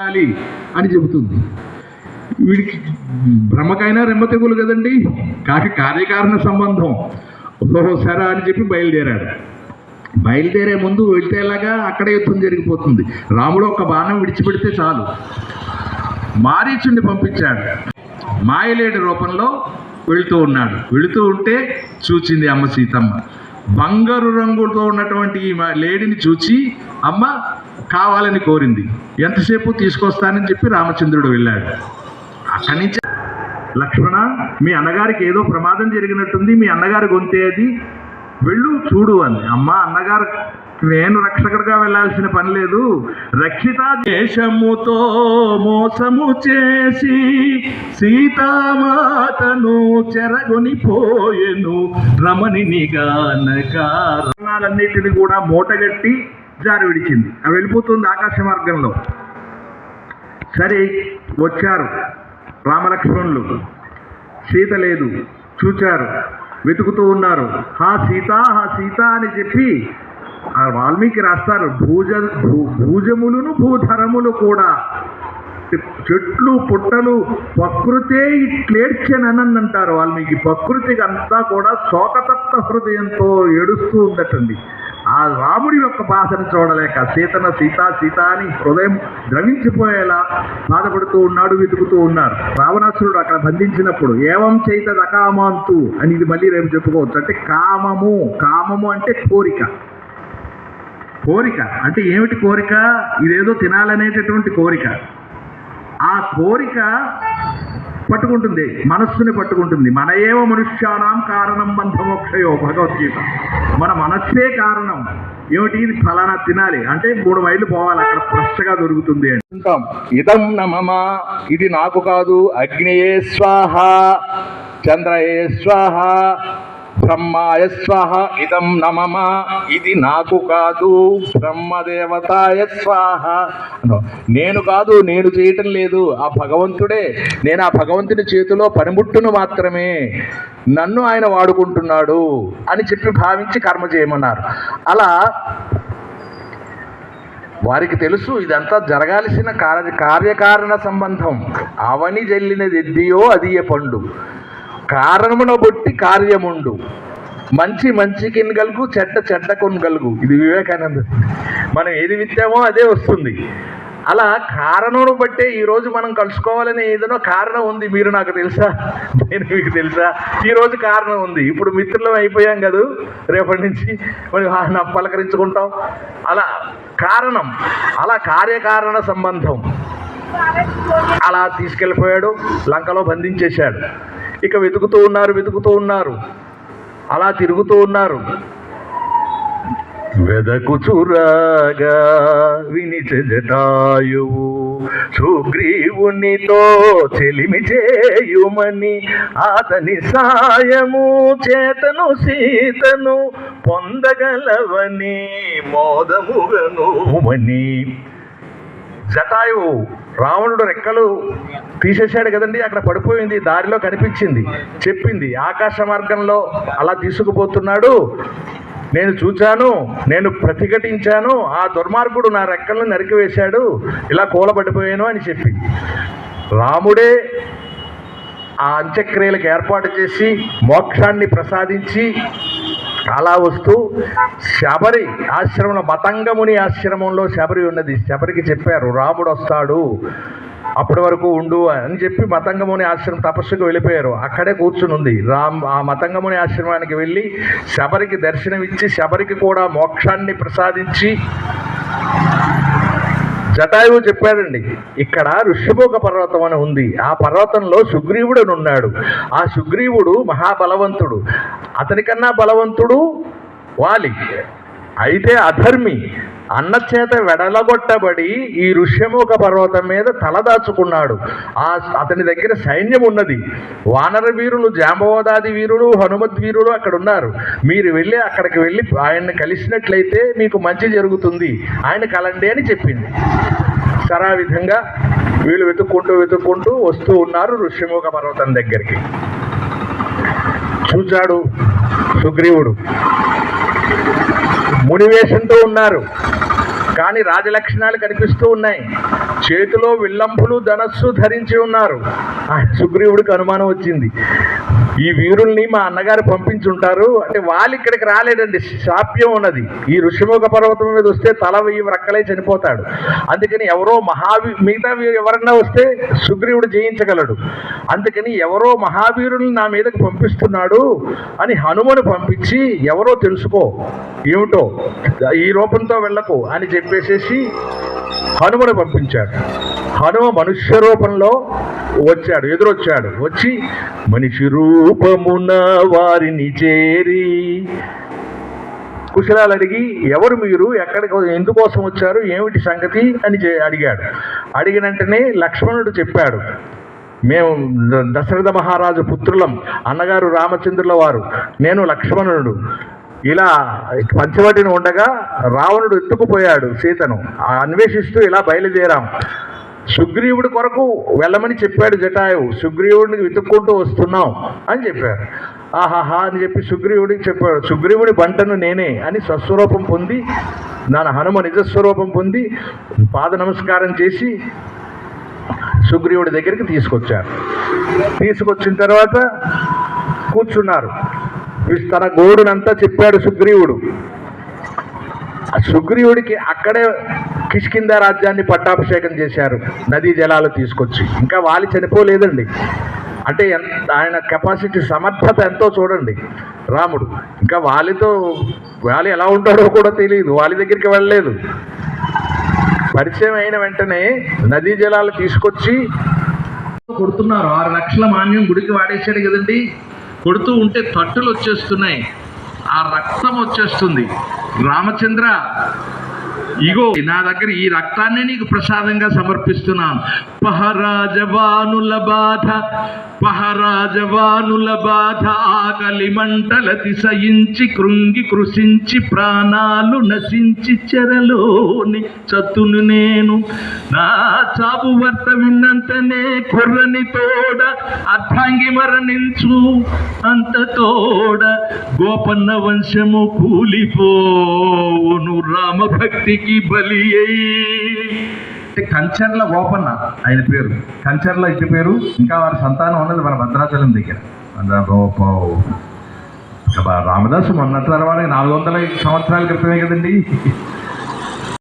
చేయాలి అని చెబుతుంది. వీడికి బ్రహ్మకైనా రెమ్మ తెగులు కదండి? కాకి కార్యకారణ సంబంధం. ఓహో సరే అని చెప్పి బయలుదేరాడు. బయలుదేరే ముందు వెళ్తేలాగా అక్కడే అక్కడ యుద్ధం జరిగిపోతుంది. రాముడు ఒక బాణం విడిచిపెడితే చాలు. మారీచుడిని పంపించాడు. మాయలేడి రూపంలో వెళుతూ ఉన్నాడు. వెళుతూ ఉంటే చూచింది అమ్మ సీతమ్మ. బంగారు రంగుతో ఉన్నటువంటి ఈ మా- లేడిని చూచి అమ్మ కావాలని కోరింది. ఎంతసేపు తీసుకొస్తానని చెప్పి రామచంద్రుడు వెళ్ళాడు. అక్కడి నుంచి లక్ష్మణ మీ అన్నగారికి ఏదో ప్రమాదం జరిగినట్టుంది మీ అన్నగారి గొంతే అది. వెళ్ళు చూడు అంది అమ్మ అన్నగారు నేను రక్షకుడిగా వెళ్ళాల్సిన పని లేదు. రక్షిత దేశముతో మోసము చేసి సీతామాతను చెరగొని పోయెను రమణిని గానకారణాలన్నిటిని కూడా మూటగట్టి జారి విడిచింది. అవి వెళ్ళిపోతుంది ఆకాశ మార్గంలో. సరే వచ్చారు. రామలక్ష్మణులు. సీత లేదు. చూచారు. వెతుకుతూ ఉన్నారు. హా సీత హా సీత అని చెప్పి ఆ వాల్మీకి రాస్తారు. భూజ భూ భూజములను భూధరములు కూడా. చెట్లు పుట్టలు ప్రకృతే ఇట్లేడ్చనని అంటారు వాల్మీకి. ప్రకృతికి అంతా కూడా శోకతత్వ హృదయంతో ఏడుస్తూ ఉందటండి ఆ రాముడి యొక్క బాధను చూడలేక సీతన సీత సీత అని హృదయం ద్రవించిపోయేలా బాధపడుతూ ఉన్నాడు వెతుకుతూ ఉన్నారు. రావణాసురుడు అక్కడ బంధించినప్పుడు ఏవం చైత దకామాంతు అని ఇది మళ్ళీ రేపు చెప్పుకోవచ్చు. అంటే కామము కామము అంటే కోరిక. కోరిక అంటే ఏమిటి కోరిక? ఇదేదో తినాలనేటటువంటి కోరిక. ఆ కోరిక పట్టుకుంటుంది మనస్సుని పట్టుకుంటుంది. మన ఏవ మనుష్యానాం కారణం బంధమోక్షయో భగవద్గీత. మన మనస్సే కారణం. ఏమిటి? ఇది ఫలానా తినాలి. అంటే మూడు మైళ్ళు పోవాలి అక్కడ ఫ్రెష్గా దొరుకుతుంది అని. ఇదం నమమా. ఇది నాకు కాదు. అగ్నియే స్వాహ. చంద్రయే స్వాహ. బ్రహ్మాయ స్వాహ ఇదం నమమ. ఇది నాకు కాదు. బ్రహ్మదేవతాయ స్వాహ. నేను కాదు నేను చేయటం లేదు. ఆ భగవంతుడే నేను ఆ భగవంతుని చేతిలో పనిముట్టును మాత్రమే. నన్ను ఆయన వాడుకుంటున్నాడు అని చెప్పి భావించి కర్మ చేయమన్నారు. అలా వారికి తెలుసు ఇదంతా జరగాల్సిన కార్య కార్యకారణ సంబంధం. అవని జల్లినది ఎద్దియో అది ఏ పండు. కారణమున బొట్టి కార్యముండు. మంచి మంచి కినగలుగు చెడ్డ చెడ్డ కొనగలుగు ఇది వివేకానంద. మనం ఏది విత్తామో అదే వస్తుంది. అలా కారణమును బట్టే ఈరోజు మనం కలుసుకోవాలని ఏదైనా కారణం ఉంది. మీరు నాకు తెలుసా? నేను మీకు తెలుసా? ఈరోజు కారణం ఉంది. ఇప్పుడు మిత్రులం అయిపోయాం కదా? రేపటి నుంచి మరి పలకరించుకుంటాం. అలా కారణం. అలా కార్యకారణ సంబంధం. అలా తీసుకెళ్ళిపోయాడు. లంకలో బంధించేశాడు. ఇక వెతుకుతూ ఉన్నారు వెతుకుతూ ఉన్నారు. అలా తిరుగుతూ ఉన్నారు. వెదకుచురాగా వినిచ జటాయువు సుగ్రీవునితో చెలిమి చేయుమని అతని సాయము చేతను సీతను పొందగలవని మోదముగనుమని. జటాయువు రావణుడు రెక్కలు తీసేశాడు కదండి అక్కడ పడిపోయింది దారిలో కనిపించింది చెప్పింది ఆకాశ మార్గంలో అలా తీసుకుపోతున్నాడు. నేను చూచాను నేను ప్రతిఘటించాను ఆ దుర్మార్గుడు నా రెక్కలను నరికివేశాడు ఇలా కూలబడిపోయాను అని చెప్పి. రాముడే ఆ అంత్యక్రియలకు ఏర్పాటు చేసి మోక్షాన్ని ప్రసాదించి అలా వస్తూ శబరి ఆశ్రమంలో మతంగముని ఆశ్రమంలో శబరి ఉన్నది. శబరికి చెప్పారు రాముడు వస్తాడు అప్పటి వరకు ఉండు అని చెప్పి మతంగముని ఆశ్రమం తపస్సుకు వెళ్ళిపోయారు. అక్కడే కూర్చుని ఉంది. రామ్ ఆ మతంగముని ఆశ్రమానికి వెళ్ళి శబరికి దర్శనమిచ్చి శబరికి కూడా మోక్షాన్ని ప్రసాదించి జటాయువు చెప్పాడండి ఇక్కడ ఋష్యభోగ పర్వతం అని ఉంది. ఆ పర్వతంలో సుగ్రీవుడు అని ఉన్నాడు. ఆ సుగ్రీవుడు మహాబలవంతుడు. అతనికన్నా బలవంతుడు వాలి. అయితే అధర్మి. అన్న చేత వెడలగొట్టబడి ఈ ఋష్యముఖ పర్వతం మీద తలదాచుకున్నాడు ఆ అతని దగ్గర సైన్యం ఉన్నది. వానర వీరులు జాంబవదాది వీరులు హనుమద్ వీరులు అక్కడ ఉన్నారు. మీరు వెళ్ళి అక్కడికి వెళ్ళి ఆయన్ని కలిసినట్లయితే మీకు మంచి జరుగుతుంది. ఆయన కలండి అని చెప్పింది. సరా విధంగా వీళ్ళు వెతుక్కుంటూ వెతుక్కుంటూ వస్తూ ఉన్నారు ఋష్యముఖ పర్వతం దగ్గరికి. చూచాడు సుగ్రీవుడు. మునివేషంతో ఉన్నారు. కానీ రాజలక్షణాలు కనిపిస్తూ ఉన్నాయి. చేతిలో విల్లంపులు ధనస్సు ధరించి ఉన్నారు. సుగ్రీవుడికి అనుమానం వచ్చింది. ఈ వీరుల్ని మా అన్నగారు పంపించుంటారు. అంటే వాళ్ళు ఇక్కడికి రాలేదండి. శాప్యం ఉన్నది. ఈ ఋషిముఖ పర్వతం మీద వస్తే తల వెయ్యి రక్కలే చనిపోతాడు. అందుకని ఎవరో మహావీ మిగతా వీ- ఎవరన్నా వస్తే సుగ్రీవుడు జయించగలడు. అందుకని ఎవరో మహావీరుల్ని నా మీదకు పంపిస్తున్నాడు అని హనుమను పంపించి ఎవరో తెలుసుకో. ఏమిటో? ఈ రూపంతో వెళ్ళకు అని చెప్పేసేసి హనుమను పంపించాడు. హనుమ మనుష్య రూపంలో వచ్చాడు ఎదురొచ్చాడు. వచ్చి మనిషి రూపమున వారిని చేరి కుశలాలు అడిగి ఎవరు మీరు? ఎక్కడికి ఎందుకోసం వచ్చారు? ఏమిటి సంగతి? అని అడిగాడు. అడిగిన వెంటనే లక్ష్మణుడు చెప్పాడు మేము దశరథ మహారాజు పుత్రులం అన్నగారు రామచంద్రుల వారు నేను లక్ష్మణుడు. ఇలా పంచవటిని ఉండగా రావణుడు ఎత్తుకుపోయాడు సీతను. ఆ అన్వేషిస్తూ ఇలా బయలుదేరాం. సుగ్రీవుడి కొరకు వెళ్ళమని చెప్పాడు జటాయువు. సుగ్రీవుడిని వెతుక్కుంటూ వస్తున్నాం అని చెప్పారు. ఆహాహా అని చెప్పి సుగ్రీవుడికి చెప్పాడు. సుగ్రీవుడి బంటను నేనే అని స్వస్వరూపం పొంది నా హనుమ నిజస్వరూపం పొంది పాద నమస్కారం చేసి సుగ్రీవుడి దగ్గరికి తీసుకొచ్చారు. తీసుకొచ్చిన తర్వాత కూర్చున్నారు. తన గోడునంతా చెప్పాడు సుగ్రీవుడు. ఆ సుగ్రీవుడికి అక్కడే కిష్కింద రాజ్యాన్ని పట్టాభిషేకం చేశారు. నదీ జలాలు తీసుకొచ్చి. ఇంకా వాలి చనిపోలేదండి. అంటే ఆయన కెపాసిటీ సమర్థత ఎంతో చూడండి. రాముడు. ఇంకా వాలితో వాలి ఎలా ఉంటాడో కూడా తెలియదు. వాలి దగ్గరికి వెళ్ళలేదు. పరిచయం అయిన వెంటనే నదీ జలాలు తీసుకొచ్చి కొడుతున్నారు. ఆరు లక్షల మాన్యం గుడికి వాడేశాడు కదండి. కొడుతూ ఉంటే తట్టులు వచ్చేస్తున్నాయి. ఆ రక్తం వచ్చేస్తుంది. రామచంద్ర ఇగో నా దగ్గర ఈ రక్తాన్ని నీకు ప్రసాదంగా సమర్పిస్తున్నాను. పహరాజవానుల బాధ పహరాజవానుల బాధ ఆకలి మంటల తిసయించి కృంగి కృషించి ప్రాణాలు నశించి చెరలోని చతును నేను. నా చాపు వర్త విన్నంతనే కుర్రని తోడ అర్థాంగి మరణించు అంత తోడ. గోపన్న వంశము కూలిపోవును రామభక్తికి బలి అంటే కంచర్ల ఓపన్న ఆయన పేరు. కంచర్ల ఇంటి పేరు. ఇంకా వారి సంతానం ఉన్నది మన భద్రాచలం దగ్గర. రామదాసు మొన్నటి తర్వాత నాలుగు వందల సంవత్సరాల క్రితమే కదండి.